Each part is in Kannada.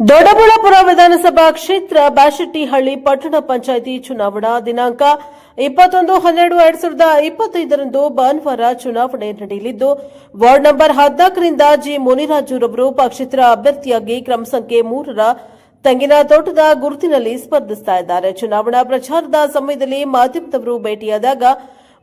ದೊಡ್ಡಬಳ್ಳಾಪುರ ವಿಧಾನಸಭಾ ಕ್ಷೇತ್ರ ಬ್ಯಾಶೆಟ್ಟಿಹಳ್ಳಿ ಪಟ್ಟಣ ಪಂಚಾಯಿತಿ ಚುನಾವಣಾ ದಿನಾಂಕ ಇಪ್ಪತ್ತೊಂದು, ಹನ್ನೆರಡು, ಎರಡ್ ಸಾವಿರದ ಇಪ್ಪತ್ತೈದರಂದು ಭಾನುವಾರ ಚುನಾವಣೆ ನಡೆಯಲಿದ್ದು, ವಾರ್ಡ್ ನಂಬರ್ ಹದಿನಾಲ್ಕರಿಂದ ಜಿ ಮುನಿರಾಜುರವರು ಪಕ್ಷೇತರ ಅಭ್ಯರ್ಥಿಯಾಗಿ ಕ್ರಮ ಸಂಖ್ಯೆ ಮೂರರ ತೆಂಗಿನ ತೋಟದ ಗುರುತಿನಲ್ಲಿ ಸ್ಪರ್ಧಿಸ್ತಾ ಇದ್ದಾರೆ. ಚುನಾವಣಾ ಪ್ರಚಾರದ ಸಮಯದಲ್ಲಿ ಮಾಧ್ಯಮದವರು ಭೇಟಿಯಾದಾಗ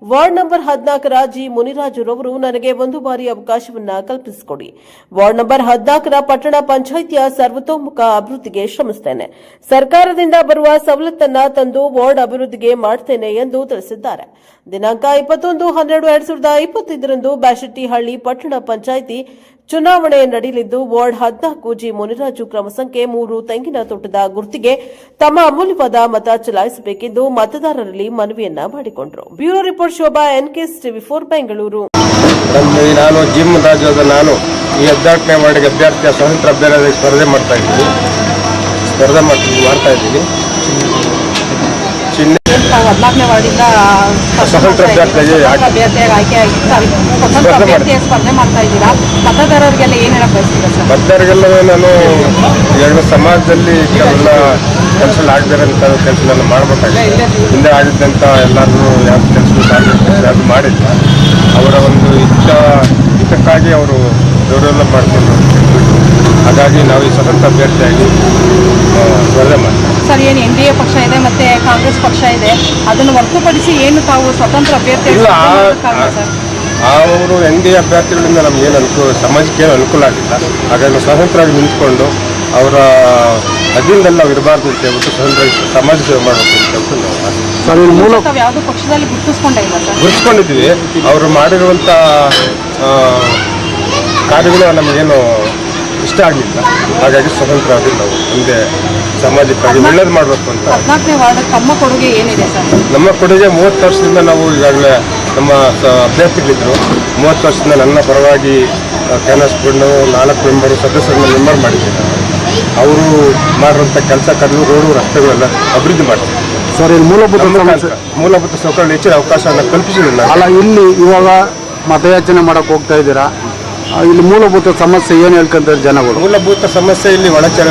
ವಾರ್ಡ್ ನಂಬರ್ ಹದಿನಾಲ್ಕರ ಜಿ ಮುನಿರಾಜುರವರು ನನಗೆ ಒಂದು ಬಾರಿ ಅವಕಾಶವನ್ನ ಕಲ್ಪಿಸಿಕೊಡಿ. ವಾರ್ಡ್ ನಂಬರ್ ಹದಿನಾಲ್ಕರ ಪಟ್ಟಣ ಪಂಚಾಯಿತಿಯ ಸರ್ವತೋಮುಖ ಅಭಿವೃದ್ಧಿಗೆ ಶ್ರಮಿಸುತ್ತೇನೆ ಸರ್ಕಾರದಿಂದ ಬರುವ ಸವಲತ್ತನ್ನ ತಂದು ವಾರ್ಡ್ ಅಭಿವೃದ್ಧಿಗೆ ಮಾಡುತ್ತೇನೆ ಎಂದು ತಿಳಿಸಿದ್ದಾರೆ. ದಿನಾಂಕ ಇಪ್ಪತ್ತೊಂದು ಹನ್ನೆರಡು ಎರಡ್ ಸಾವಿರದ ಇಪ್ಪತ್ತೈದರಂದು ಬ್ಯಾಶೆಟ್ಟಿಹಳ್ಳಿ ಪಟ್ಟಣ ಪಂಚಾಯಿತಿ ಚುನಾವಣೆ ನಡೆಯಲಿದ್ದು, ವಾರ್ಡ್ ಹದಿನಾಲ್ಕು ಜಿ ಮುನಿರಾಜು ಕ್ರಮ ಸಂಖ್ಯೆ ಮೂರು ತೆಂಗಿನ ತೋಟದ ಗುರ್ತಿಗೆ ತಮ್ಮ ಅಮೂಲ್ಯವಾದ ಮತ ಚಲಾಯಿಸಬೇಕೆಂದು ಮತದಾರರಲ್ಲಿ ಮನವಿಯನ್ನ ಮಾಡಿಕೊಂಡರು. Bureau report Shobha, NKS TV four, Bengaluru. ನಾನು ಜಿಮ್ ರಾಜ್ಯದ ನಾನು ಈ ಅಭ್ಯರ್ಥಿಯ ಸ್ವತಂತ್ರ ಅಭ್ಯರ್ಥಿ ಸ್ಪರ್ಧೆ ಮಾಡ್ತಾ ಇದ್ದೀನಿ. ಸ್ಪರ್ಧೆ ಮಾಡ್ತಾ ಇದ್ದೀನಿ. ಹದಿನಾಲ್ಕನೇ ವಾರ್ಡಿಂದ ಸ್ವತಂತ್ರ ಅಭ್ಯರ್ಥಿಯಾಗಿ ಸ್ವತಂತ್ರ ಅಭ್ಯರ್ಥಿಯ ಸ್ಪರ್ಧೆ ಮಾಡ್ತಾ ಇದ್ದೀರಾ? ಮತದಾರರಿಗೆಲ್ಲ ಏನ್ ಹೇಳಕ್ ಬಯಸ್ತೀರಾ ಸರ್? ಮತದಾರರಿಗೆಲ್ಲ ನಾನು ಎರಡು ಸಮಾಜದಲ್ಲಿ ಕೆಲವೆಲ್ಲ ಕೆಲಸ ಆಗದಿರೋಂಥ ಕೆಲಸಗಳನ್ನು ಮಾಡಬೇಕಾಗಿದೆ. ಹಿಂದೆ ಆಗಿದ್ದಂಥ ಎಲ್ಲರೂ ಯಾವ ಕೆಲಸ ಯಾರು ಮಾಡಿಲ್ಲ. ಅವರ ಒಂದು ಇಷ್ಟ ಹಿತಕ್ಕಾಗಿ ಅವರು ದೌರ್ಯಲ್ಲ ಮಾಡಿಕೊಂಡು ಹಾಗಾಗಿ ನಾವು ಈ ಸ್ವತಂತ್ರ ಅಭ್ಯರ್ಥಿಯಾಗಿ ಸ್ಪರ್ಧೆ ಮಾಡ್ತೀವಿ. ಸರ್ ಏನು ಎನ್ ಡಿ ಎ ಪಕ್ಷ ಇದೆ ಮತ್ತೆ ಕಾಂಗ್ರೆಸ್ ಪಕ್ಷ ಇದೆ. ಅದನ್ನು ಹೊರತುಪಡಿಸಿ ಏನು ತಾವು ಸ್ವತಂತ್ರ ಅಭ್ಯರ್ಥಿ ಇಲ್ಲ ಅವರು ಎನ್ ಡಿ ಎ ಅಭ್ಯರ್ಥಿಗಳಿಂದ ನಮಗೇನು ಅನುಕೂಲ ಸಮಾಜಕ್ಕೆ ಏನು ಅನುಕೂಲ ಆಗಿಲ್ಲ. ಹಾಗಾಗಿ ಸ್ವತಂತ್ರವಾಗಿ ನಿಂತ್ಕೊಂಡು ಅವರ ಅಧೀನದಲ್ಲಿ ನಾವು ಇರಬಾರ್ದು ಅಂತ ಹೇಳ್ಬಿಟ್ಟು ಸ್ವತಂತ್ರ ಸಮಾಜ ಸೇವೆ ಮಾಡಬೇಕು ಅಂತ ಹೇಳ್ಬಿಟ್ಟು ನಾವು ಮೂಲ ಪಕ್ಷದಲ್ಲಿ ಗುರುತಿಸ್ಕೊಂಡೇ ಇಲ್ಲ ಸರ್? ಗುರುತಿಸ್ಕೊಂಡಿದ್ದೀವಿ. ಅವರು ಮಾಡಿರುವಂಥ ಆ, ಕಾರ್ಯಗಳು ನಮಗೇನು ಇಷ್ಟ ಆಗಲಿಲ್ಲ ಹಾಗಾಗಿ ಸ್ವತಂತ್ರವಾಗಿ ನಾವು ಮುಂದೆ ಸಮಾಜಕ್ಕಾಗಿ ಒಳ್ಳೇದು ಮಾಡಬೇಕು ಅಂತ. ಹದಿನಾಲ್ಕನೇ ವಾರ್ಡ್ ತಮ್ಮ ಕೊಡುಗೆ ಏನಿದೆ ಸರ್? ನಮ್ಮ ಕೊಡುಗೆ ಮೂವತ್ತು ವರ್ಷದಿಂದ ನಾವು ಈಗಾಗಲೇ ನಮ್ಮ ಅಭ್ಯರ್ಥಿಗಳಿದ್ದರು ಅಭ್ಯರ್ಥಿಗಳಿದ್ರು. ಮೂವತ್ತು ವರ್ಷದಿಂದ ನನ್ನ ಪರವಾಗಿ ಕ್ಯಾನಸ್ಕೊಂಡು ನಾಲ್ಕು ಮೆಂಬರು ಸದಸ್ಯರನ್ನ ಮೆಂಬರ್ ಮಾಡಿದ್ದೀನಿ ಅವರು ಮಾಡಿರುವಂಥ ಕೆಲಸ ಕಲ್ಲು ರೋಡು ರಸ್ತೆಗಳೆಲ್ಲ ಅಭಿವೃದ್ಧಿ ಮಾಡ್ತೀವಿ ಸರ್ ಇಲ್ಲಿ ಮೂಲಭೂತ ಮೂಲಭೂತ ಸೌಕರ್ಯ ಹೆಚ್ಚಿನ ಅವಕಾಶವನ್ನು ಕಲ್ಪಿಸಿಲ್ಲ. ಅಲ್ಲ ಇಲ್ಲಿ ಇವಾಗ ಮತಯಾಚನೆ ಮಾಡೋಕ್ಕೆ ಹೋಗ್ತಾ ಇದ್ದೀರಾ? ಇಲ್ಲಿ ಮೂಲಭೂತ ಸಮಸ್ಯೆ ಏನು ಹೇಳ್ಕೊಂತಾರೆ ಜನಗಳು? ಮೂಲಭೂತ ಸಮಸ್ಯೆ ಇಲ್ಲಿ ಒಳಚರ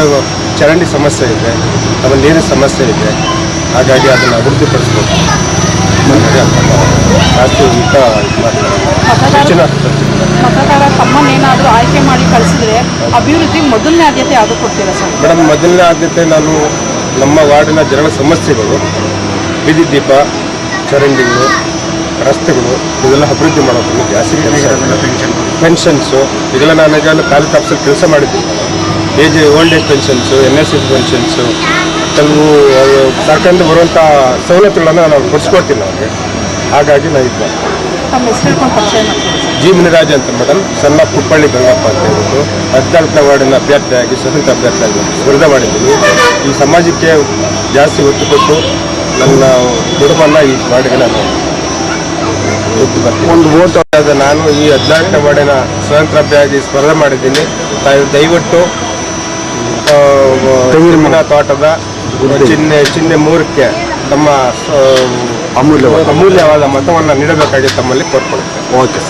ಚರಂಡಿ ಸಮಸ್ಯೆ ಇದೆ ಆಮೇಲೆ ನೀರಿನ ಸಮಸ್ಯೆ ಇದೆ. ಹಾಗಾಗಿ ಅದನ್ನು ಅಭಿವೃದ್ಧಿಪಡಿಸ್ಬೇಕು. ಹಾಗಾಗಿ ಅದನ್ನ ಜಾಸ್ತಿ ಹಿತ ಇದ್ ಮಾಡ್ತಾರೆ. ಹೆಚ್ಚಿನ ಮತದಾರ ತಮ್ಮನ್ನೇನಾದ್ರೂ ಆಯ್ಕೆ ಮಾಡಿ ಕಳಿಸಿದ್ರೆ ಅಭಿವೃದ್ಧಿಗೆ ಮೊದಲನೇ ಆದ್ಯತೆ ಯಾವುದು ಕೊಡ್ತೀರಾ ಸರ್? ಮೇಡಮ್ ಮೊದಲನೇ ಆದ್ಯತೆ ನಾನು ನಮ್ಮ ವಾರ್ಡಿನ ಜನರ ಸಮಸ್ಯೆಗಳು ಬೀದಿ ದೀಪ ಚರಂಡಿಗಳು ರಸ್ತೆಗಳು ಇದೆಲ್ಲ ಅಭಿವೃದ್ಧಿ ಮಾಡಬೇಕು ಜಾಸ್ತಿ ಕೆಲಸ ಪೆನ್ಷನ್ಸು ಇದೆಲ್ಲ ನಾನು ಈಗಾಗಲೇ ತಾಲೂಕು ಆಫೀಸಲ್ಲಿ ಕೆಲಸ ಮಾಡಿದ್ದೀನಿ. Age old age pensions N S S pensions ಕೆಲವು ಸರ್ಕಾರದಿಂದ ಬರುವಂಥ ಸವಲತ್ತುಗಳನ್ನು ನಾವು ಕೊಡಿಸ್ಕೊಡ್ತೀನಿ ಅವ್ರಿಗೆ. ಹಾಗಾಗಿ ನಾನು ಇದು ಜಿ ಮುನಿರಾಜ್ ಅಂತ ಮೇಡಮ್ ಸಣ್ಣ ಕುಪ್ಪಳ್ಳಿ ಗಂಗಪ್ಪ ಅಂತ ಹೇಳ್ಬಿಟ್ಟು ಹದಿನಾಲ್ಕನೇ ವಾರ್ಡಿನ ಅಭ್ಯರ್ಥಿಯಾಗಿ ಸ್ವತಂತ್ರ ಅಭ್ಯರ್ಥಿಯಾಗಿ ಸ್ಪರ್ಧೆ ಮಾಡಿದ್ದೀನಿ. ಈ ಸಮಾಜಕ್ಕೆ ಜಾಸ್ತಿ ಒತ್ತು ಕೊಟ್ಟು ನನ್ನ ಕುಟುಂಬನ ಈ ವಾರ್ಡ್ಗೆ ನಾನು ಒಂದು ಓಟ್ ಆದ ನಾನು ಈ ಹದಿನಾಲ್ಕನೇ ವಾರ್ಡಿನ ಸ್ವತಂತ್ರ ಅಭ್ಯರ್ಥಿ ಸ್ಪರ್ಧೆ ಮಾಡಿದ್ದೀನಿ. ತಾವು ದಯವಿಟ್ಟು ತೆಂಗಿನ ತೋಟದ ಚಿಹ್ನೆ ಚಿಹ್ನೆ ಮೂರಕ್ಕೆ ತಮ್ಮ ಅಮೂಲ್ಯವಾದ ಅಮೂಲ್ಯವಾದ ಮತವನ್ನು ನೀಡಬೇಕಾಗಿ ತಮ್ಮಲ್ಲಿ ಕೋರ್ಕೊಳ್ತೇನೆ. ಓಕೆ